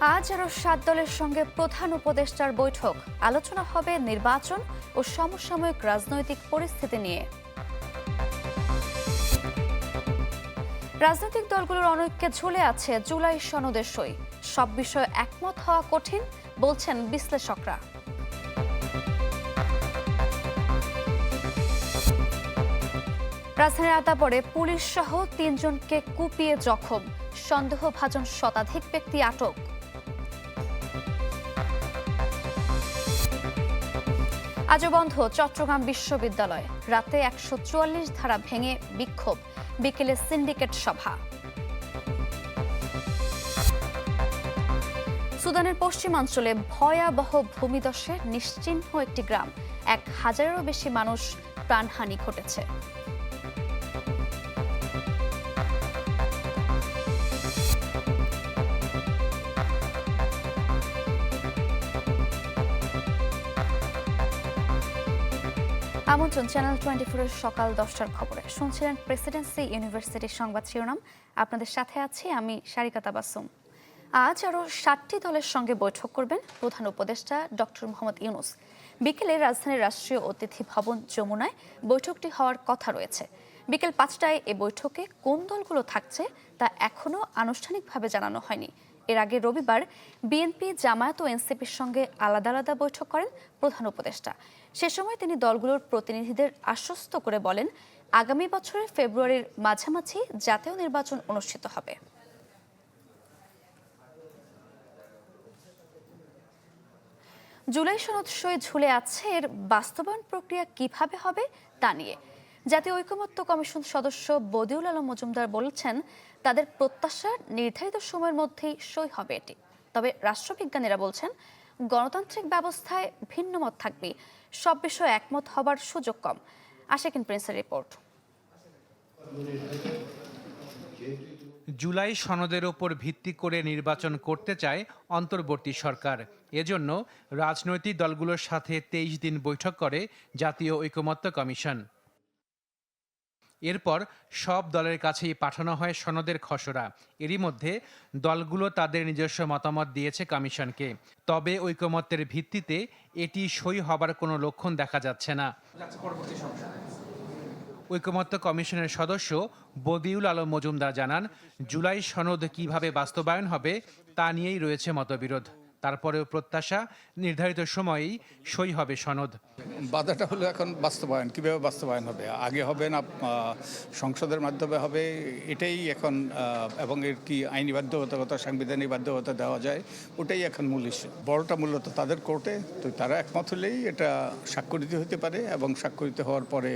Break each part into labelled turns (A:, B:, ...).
A: আজ আরও সাত দলের সঙ্গে প্রধান উপদেষ্টার বৈঠক। আলোচনা হবে নির্বাচন ও সমসাময়িক রাজনৈতিক পরিস্থিতি নিয়ে। রাজনৈতিক দলগুলোর অনৈক্যে ঝুলে আছে জুলাই সনদের সই। সব বিষয়ে একমত হওয়া কঠিন, বলছেন বিশ্লেষকরা। রাজধানীর আতাপরে পুলিশ সহ তিনজনকে কুপিয়ে জখম। সন্দেহভাজন শতাধিক ব্যক্তি আটক। আজও বন্ধ চট্টগ্রাম বিশ্ববিদ্যালয়। রাতে একশো চুয়াল্লিশ ধারা ভেঙে বিক্ষোভ, বিকেলে সিন্ডিকেট সভা। সুদানের পশ্চিমাঞ্চলে ভয়াবহ ভূমিদশে নিশ্চিহ্ন একটি গ্রাম। এক হাজারেরও বেশি মানুষ প্রাণহানি ঘটেছে। আমন্ত্রণ চ্যানেল টোয়েন্টি ফোরের সকাল দশটার খবরে। শুনছিলেন প্রেসিডেন্সি ইউনিভার্সিটির সংবাদ শিরোনাম। আপনাদের সাথে আছি আমি সারিকা তাবাসুম। আজ আরও ষাটটি দলের সঙ্গে বৈঠক করবেন প্রধান উপদেষ্টা ডক্টর মোহাম্মদ ইউনুস। বিকেলে রাজধানীর রাষ্ট্রীয় অতিথি ভবন যমুনায় বৈঠকটি হওয়ার কথা রয়েছে। বিকেল পাঁচটায় এ বৈঠকে কোন দলগুলো থাকছে তা এখনও আনুষ্ঠানিকভাবে জানানো হয়নি। এর আগে রবিবার বিএনপি, জামায়াত ও এনসিপির সঙ্গে আলাদা আলাদা বৈঠক করেন প্রধান উপদেষ্টা। সে সময় তিনি দলগুলোর প্রতিনিধিদের আশ্বস্ত করে বলেন, আগামী বছরের ফেব্রুয়ারির মাঝামাঝি জাতীয় নির্বাচন অনুষ্ঠিত হবে। জুলাই সনদ সই ঝুলে আছে এর বাস্তবায়ন প্রক্রিয়া কীভাবে হবে তা নিয়ে। জাতীয় ঐকমত্য কমিশন সদস্য বদিউল আলম মজুমদার বলেছেন, তাদের প্রত্যাশা নির্ধারিত সময়ের মধ্যেই সই হবে এটি। তবে রাষ্ট্রবিজ্ঞানীরা বলছেন, গণতান্ত্রিক ব্যবস্থায় ভিন্ন মত থাকবে, সব বিষয়ে একমত হবার সুযোগ কম। আশেকিন প্রিন্সের রিপোর্ট।
B: জুলাই সনদের ওপর ভিত্তি করে নির্বাচন করতে চায় অন্তর্বর্তী সরকার। এজন্য রাজনৈতিক দলগুলোর সাথে তেইশ দিন বৈঠক করে জাতীয় ঐকমত্য কমিশন। এরপর সব দলের কাছেই পাঠানো হয় সনদের খসড়া। এরই মধ্যে দলগুলো তাদের নিজস্ব মতামত দিয়েছে কমিশনকে। তবে ঐকমত্যের ভিত্তিতে এটি সই হবার কোনো লক্ষণ দেখা যাচ্ছে না। ঐকমত্য কমিশনের সদস্য বদিউল আলম মজুমদার জানান, জুলাই সনদ কীভাবে বাস্তবায়ন হবে তা নিয়েই রয়েছে মতবিরোধ। তারপরেও প্রত্যাশা, নির্ধারিত সময়েই সই হবে সনদ।
C: বাধাটা হলো এখন বাস্তবায়ন, কীভাবে বাস্তবায়ন হবে? আগে হবে না সংসদের মাধ্যমে হবে? এটাই এখন এবং এর কি আইনি বাধ্যবাধকতা, সাংবিধানিক বাধ্যবাধকতা দেওয়া যায়, ওটাই এখন মূল ইস্যু বড়টা মূলত তাদের কোর্টে তো তারা একমত হলেই এটা স্বাক্ষরিত হতে পারে এবং স্বাক্ষরিত হওয়ার পরে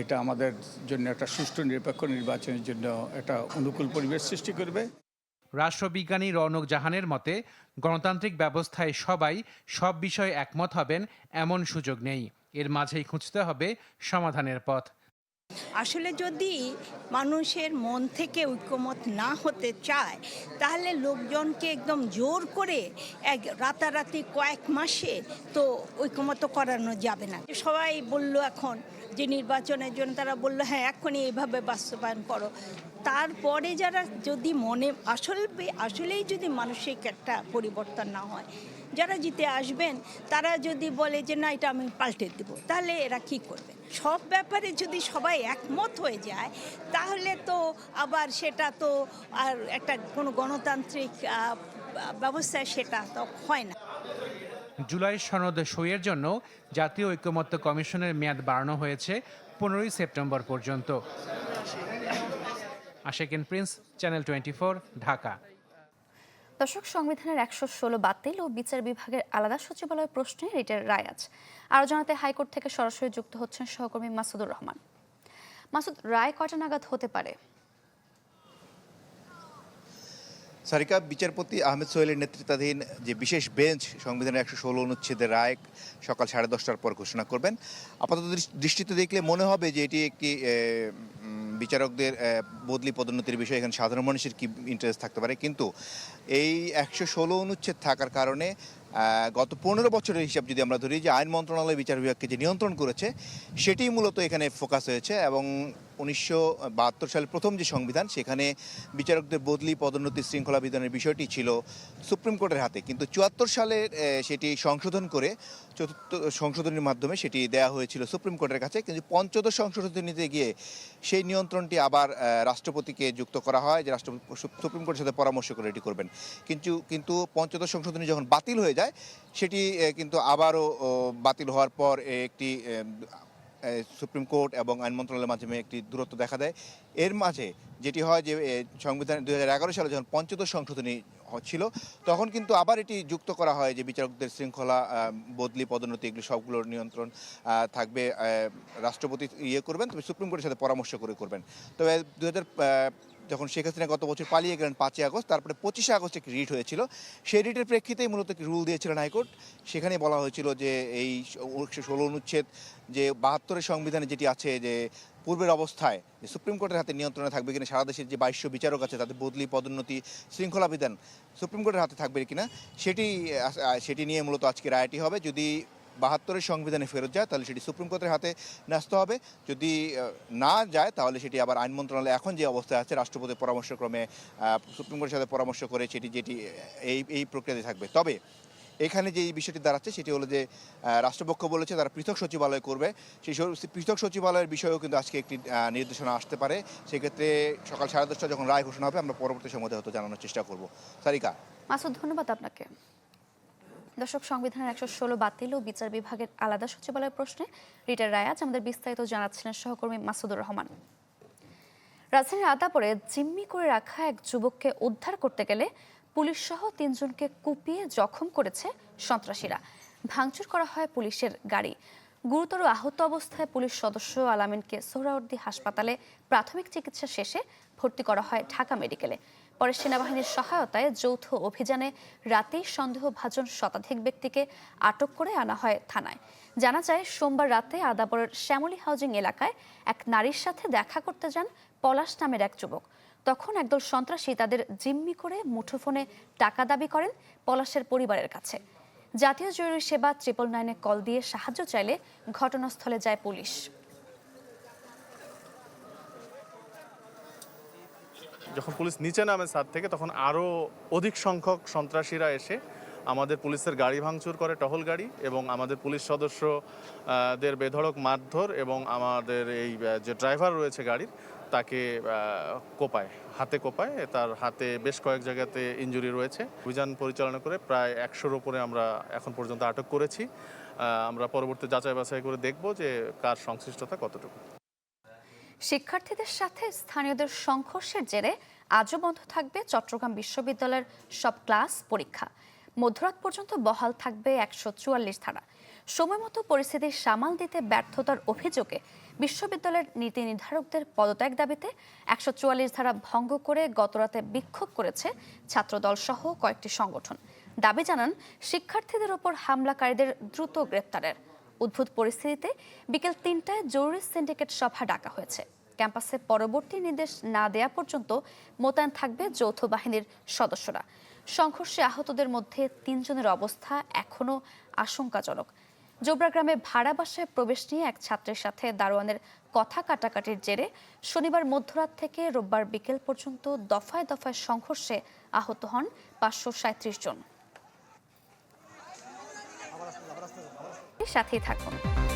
C: এটা আমাদের জন্য একটা সুষ্ঠু, নিরপেক্ষ নির্বাচনের জন্য একটা অনুকূল পরিবেশ সৃষ্টি করবে।
B: রাষ্ট্রবিজ্ঞানী রৌনক জাহানের মতে, গণতান্ত্রিক ব্যবস্থায় সবাই সব বিষয়ে একমত হবেন, এমন সুযোগ নেই। এর মাঝেই খুঁজতে হবে সমাধানের পথ।
D: আসলে যদি মানুষের মন থেকে ঐক্যমত না হতে চায়, তাহলে লোকজনকে একদম জোর করে এক রাতারাতি কয়েক মাসে তো ঐক্যমত করানো যাবে না। সবাই বলল এখন যে নির্বাচনের জন্য তারা বলল হ্যাঁ এখনই এইভাবে বাস্তবায়ন করো। তারপরে যারা যদি মনে, আসল আসলেই যদি মানসিক একটা পরিবর্তন না হয়, যারা জিতে আসবেন, তারা যদি বলে যে, না, এটা আমি পাল্টে দেবো, তাহলে এরা কি করবে? সব ব্যাপারে যদি সবাই একমত হয়ে যায়, তাহলে তো আবার সেটা তো আর একটা কোনো গণতান্ত্রিক ব্যবস্থায় সেটা তো হয় না।
B: জুলাই সনদ সইয়ের জন্য জাতীয় ঐক্যমত্য কমিশনের মেয়াদ বাড়ানো হয়েছে পনেরোই সেপ্টেম্বর পর্যন্ত। Ashekin Prince, channel twenty Dhaka.
A: দর্শক, সংবিধানের একশো ষোলো বাতিল ও বিচার বিভাগের আলাদা সচিবালয় প্রশ্নে রিটের রায় আজ আরও জানাতে হাইকোর্ট থেকে সরাসরি যুক্ত হচ্ছেন সহকর্মী মাসুদুর রহমান। মাসুদ, রায় কটা নাগাদ হতে পারে?
E: সারিকা, বিচারপতি আহমেদ সোহেলের নেতৃত্বাধীন যে বিশেষ বেঞ্চ সংবিধানের একশো ষোলো অনুচ্ছেদের রায় সকাল সাড়ে দশটার পর ঘোষণা করবেন। আপাতত দৃষ্টিতে দেখলে মনে হবে যে এটি একটি বিচারকদের বদলি পদোন্নতির বিষয়ে এখানে সাধারণ মানুষের কি ইন্টারেস্ট থাকতে পারে? কিন্তু এই একশো ষোলো অনুচ্ছেদ থাকার কারণে গত পনেরো বছরের হিসাব যদি আমরা ধরি যে আইন মন্ত্রণালয় বিচার বিভাগকে যে নিয়ন্ত্রণ করেছে সেটি মূলত এখানে ফোকাস হয়েছে এবং উনিশশো সালের প্রথম যে সংবিধান, সেখানে বিচারকদের বদলি পদোন্নতি শৃঙ্খলা বিধানের বিষয়টি ছিল সুপ্রিম কোর্টের হাতে। কিন্তু চুয়াত্তর সালে সেটি সংশোধন করে চতুর্থ সংশোধনীর মাধ্যমে সেটি দেয়া হয়েছিল সুপ্রিম কোর্টের কাছে। কিন্তু পঞ্চদশ সংশোধনীতে গিয়ে সেই নিয়ন্ত্রণটি আবার রাষ্ট্রপতিকে যুক্ত করা হয় যে রাষ্ট্রপতি সুপ্রিম কোর্টের সাথে পরামর্শ করে এটি করবেন। কিন্তু কিন্তু পঞ্চদশ সংশোধনী যখন বাতিল হয়ে যায়, সেটি কিন্তু আবারও বাতিল হওয়ার পর একটি সুপ্রিম কোর্ট এবং আইন মন্ত্রণালয়ের মাধ্যমে একটি দূরত্ব দেখা দেয়। এর মাঝে যেটি হয় যে সংবিধান দু হাজার এগারো সালে যখন পঞ্চদশ সংশোধনী ছিল তখন কিন্তু আবার এটি যুক্ত করা হয় যে, বিচারকদের শৃঙ্খলা বদলি, পদোন্নতি এগুলি সবগুলোর নিয়ন্ত্রণ থাকবে রাষ্ট্রপতি ইয়ে করবেন, তবে সুপ্রিম কোর্টের সাথে পরামর্শ করে করবেন। তবে দু যখন শেখ হাসিনা গত বছর পালিয়ে গেলেন পাঁচই আগস্ট, তারপরে পঁচিশে আগস্ট একটি রিট হয়েছিল। সেই রিটের প্রেক্ষিতেই মূলত একটি রুল দিয়েছিলেন হাইকোর্ট। সেখানে বলা হয়েছিল যে এই উনিশশো ষোলো অনুচ্ছেদ যে বাহাত্তরের সংবিধানে যেটি আছে যে পূর্বের অবস্থায় সুপ্রিম কোর্টের হাতে নিয়ন্ত্রণে থাকবে কিনা, সারা দেশের যে বাইশশো বিচারক আছে তাদের বদলি, পদোন্নতি, শৃঙ্খলা বিধান সুপ্রিম কোর্টের হাতে থাকবে কিনা, সেটি সেটি নিয়ে মূলত আজকে রায়টি হবে। যদি বাহাত্তরের সংবিধানে ফেরত যায়, তাহলে সেটি সুপ্রিম কোর্টের হাতে ন্যস্ত হবে। যদি না যায়, তাহলে সেটি আবার আইন মন্ত্রণালয় এখন যে অবস্থায় আছে রাষ্ট্রপতির পরামর্শক্রমে সুপ্রিম কোর্টের সাথে পরামর্শ করে সেটি, যেটি, এই এই প্রক্রিয়াতে থাকবে। তবে, এখানে যে এই বিষয়টি দাঁড়াচ্ছে, সেটি হলো যে রাষ্ট্রপক্ষ বলেছে তারা পৃথক সচিবালয় করবে। সেই পৃথক সচিবালয়ের বিষয়েও কিন্তু আজকে একটি নির্দেশনা আসতে পারে। সেক্ষেত্রে সকাল সাড়ে দশটা যখন রায় ঘোষণা হবে, আমরা পরবর্তী সময় হয়তো জানানোর চেষ্টা করব। সারিকা।
A: মাসুদ, ধন্যবাদ আপনাকে। দর্শক, সংবিধানের একশো ষোলো বাতিল ও বিচার বিভাগের আলাদা সচিবালয় প্রশ্নে রিটার রায় আজ আমাদের বিস্তারিত জানাচ্ছিলেন সহকর্মী মাসুদুর রহমান। রাজধানীর আদাপুরে জিম্মি করে রাখা এক যুবককে উদ্ধার করতে গেলে পুলিশ সহ তিনজনকে কুপিয়ে জখম করেছে সন্ত্রাসীরা। ভাঙচুর করা হয় পুলিশের গাড়ি। গুরুতর আহত অবস্থায় পুলিশ সদস্য আলামিনকে সোহরাওয়ার্দী হাসপাতালে প্রাথমিক চিকিৎসা শেষে ভর্তি করা হয় ঢাকা মেডিকেলে। পরে সেনাবাহিনীর সহায়তায় যৌথ অভিযানে রাতেই সন্দেহভাজন শতাধিক ব্যক্তিকে আটক করে আনা হয় থানায়। জানা যায়, সোমবার রাতে আদাবরের শ্যামলী হাউজিং এলাকায় এক নারীর সাথে দেখা করতে যান পলাশ নামের এক যুবক। তখন একদল সন্ত্রাসী তাদের জিম্মি করে মুঠোফোনে টাকা দাবি করেন পলাশের পরিবারের কাছে। জাতীয় জরুরি সেবা ট্রিপল নাইনে কল দিয়ে সাহায্য চাইলে ঘটনাস্থলে যায় পুলিশ।
F: যখন পুলিশ নিচে নামে ছাদ থেকে, তখন আরও অধিক সংখ্যক সন্ত্রাসীরা এসে আমাদের পুলিশের গাড়ি ভাঙচুর করে, টহল গাড়ি এবং আমাদের পুলিশ সদস্য দের বেধড়ক মারধর এবং আমাদের এই যে ড্রাইভার রয়েছে গাড়ির, তাকে কোপায়, হাতে কোপায়। তার হাতে বেশ কয়েক জায়গাতে ইঞ্জুরি রয়েছে। অভিযান পরিচালনা করে প্রায় একশোর ওপরে আমরা এখন পর্যন্ত আটক করেছি। আমরা পরবর্তী যাচাই বাছাই করে দেখব যে কার সংশ্লিষ্টতা কতটুকু।
A: শিক্ষার্থীদের সাথে স্থানীয়দের সংঘর্ষের জেরে আজও বন্ধ থাকবে চট্টগ্রাম বিশ্ববিদ্যালয়ের সব ক্লাস পরীক্ষা। মধ্যরাত পর্যন্ত বহাল থাকবে একশো চুয়াল্লিশ ধারা। সময়মতো পরিস্থিতি সামাল দিতে ব্যর্থতার অভিযোগে বিশ্ববিদ্যালয়ের নীতি নির্ধারকদের পদত্যাগ দাবিতে একশো চুয়াল্লিশ ধারা ভঙ্গ করে গতরাতে বিক্ষোভ করেছে ছাত্রদল সহ কয়েকটি সংগঠন। দাবি জানান, শিক্ষার্থীদের ওপর হামলাকারীদের দ্রুত গ্রেপ্তারের। উদ্ভূত পরিস্থিতিতে বিকেল তিনটায় জরুরি সিন্ডিকেট সভা ডাকা হয়েছে। ক্যাম্পাসে পরবর্তী নির্দেশ না দেয়া পর্যন্ত মোতায়েন থাকবে যৌথ বাহিনীর সদস্যরা। সংঘর্ষে আহতদের মধ্যে তিনজনের অবস্থা এখনও আশঙ্কাজনক। জোবরা গ্রামে ভাড়া বাসায় প্রবেশ নিয়ে এক ছাত্রের সাথে দারোয়ানের কথা কাটাকাটির জেরে শনিবার মধ্যরাত থেকে রোববার বিকেল পর্যন্ত দফায় দফায় সংঘর্ষে আহত হন পাঁচশো জন। সাথেই থাকুন।